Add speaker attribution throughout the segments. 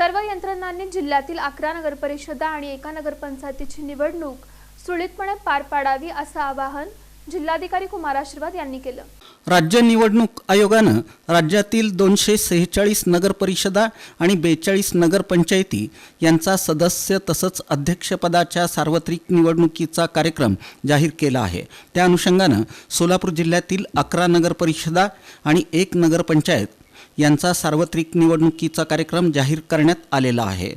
Speaker 1: सर्व यंत्रणांनी जिल्ह्यातील अकरा नगरपरिषदा आणि एका नगरपंचायतीची निवडणूक सुरळीतपणे पार पाडावी असं आवाहन जिल्हाधिकारी कुमार आशीर्वाद यांनी केलं.
Speaker 2: राज्य निवडणूक आयोगानं राज्यातील दोनशे सेहेचाळीस नगरपरिषदा आणि बेचाळीस नगरपंचायती यांचा सदस्य तसंच अध्यक्षपदाच्या सार्वत्रिक निवडणुकीचा कार्यक्रम जाहीर केला आहे. त्या अनुषंगानं सोलापूर जिल्ह्यातील अकरा नगरपरिषदा आणि एक नगरपंचायत यांचा सार्वत्रिक निवडणुकीचा कार्यक्रम जाहीर करण्यात आलेला आहे.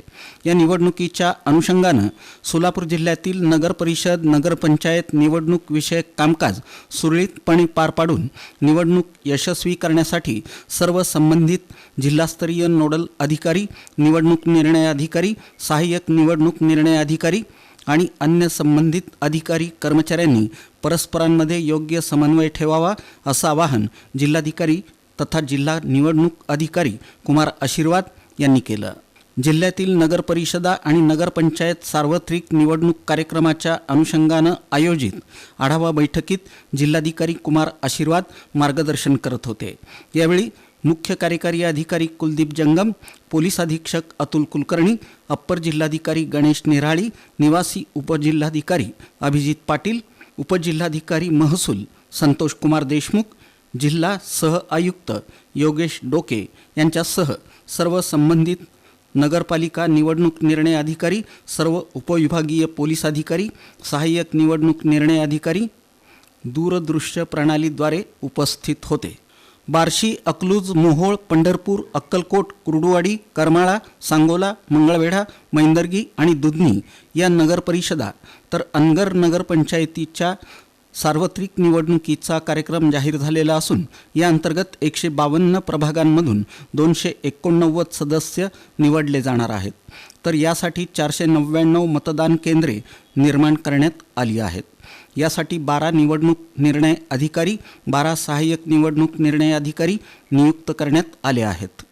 Speaker 2: या निवडणुकीच्या अनुषंगानं सोलापूर जिल्ह्यातील नगरपरिषद नगरपंचायत निवडणूक विषयक कामकाज सुरळीतपणे पार पाडून निवडणूक यशस्वी करण्यासाठी सर्व संबंधित जिल्हास्तरीय नोडल अधिकारी निवडणूक निर्णय अधिकारी सहाय्यक निवडणूक निर्णय अधिकारी आणि अन्य संबंधित अधिकारी कर्मचाऱ्यांनी परस्परांमध्ये योग्य समन्वय ठेवावा असं आवाहन जिल्हाधिकारी तथा जिल्हा निवडणूक अधिकारी कुमार आशीर्वाद यांनी केलं. जिल्ह्यातील नगरपरिषदा आणि नगरपंचायत सार्वत्रिक निवडणूक कार्यक्रमाच्या अनुषंगानं आयोजित आढावा बैठकीत जिल्हाधिकारी कुमार आशीर्वाद मार्गदर्शन करत होते. यावेळी मुख्य कार्यकारी अधिकारी कुलदीप जंगम पोलीस अधीक्षक अतुल कुलकर्णी अप्पर जिल्हाधिकारी गणेश निराळी निवासी उपजिल्हाधिकारी अभिजित पाटील उपजिल्हाधिकारी महसूल संतोष कुमार देशमुख जिल्हा सह आयुक्त योगेश डोके यांच्यासह सर्व संबंधित नगरपालिका निवडणूक निर्णय अधिकारी सर्व उपविभागीय पोलीस अधिकारी सहाय्यक निवडणूक निर्णय अधिकारी दूरदृश्य प्रणालीद्वारे उपस्थित होते. बार्शी अकलूज मोहोळ पंढरपूर अक्कलकोट कुर्डुवाडी करमाळा सांगोला मंगळवेढा मैंदर्गी आणि दुधनी या नगरपरिषदा तर अनगर नगरपंचायतीच्या सार्वत्रिक निवडणुकीचा कार्यक्रम जाहीर झालेला असून या अंतर्गत एकशे बावन्न प्रभागांमधून दोनशे एकोणनव्वद सदस्य निवडले जाणार आहेत. तर यासाठी चारशे नव्याण्णव मतदान केंद्रे निर्माण करण्यात आली आहेत. यासाठी बारा निवडणूक निर्णय अधिकारी बारा सहाय्यक निवडणूक निर्णय अधिकारी नियुक्त करण्यात आले आहेत.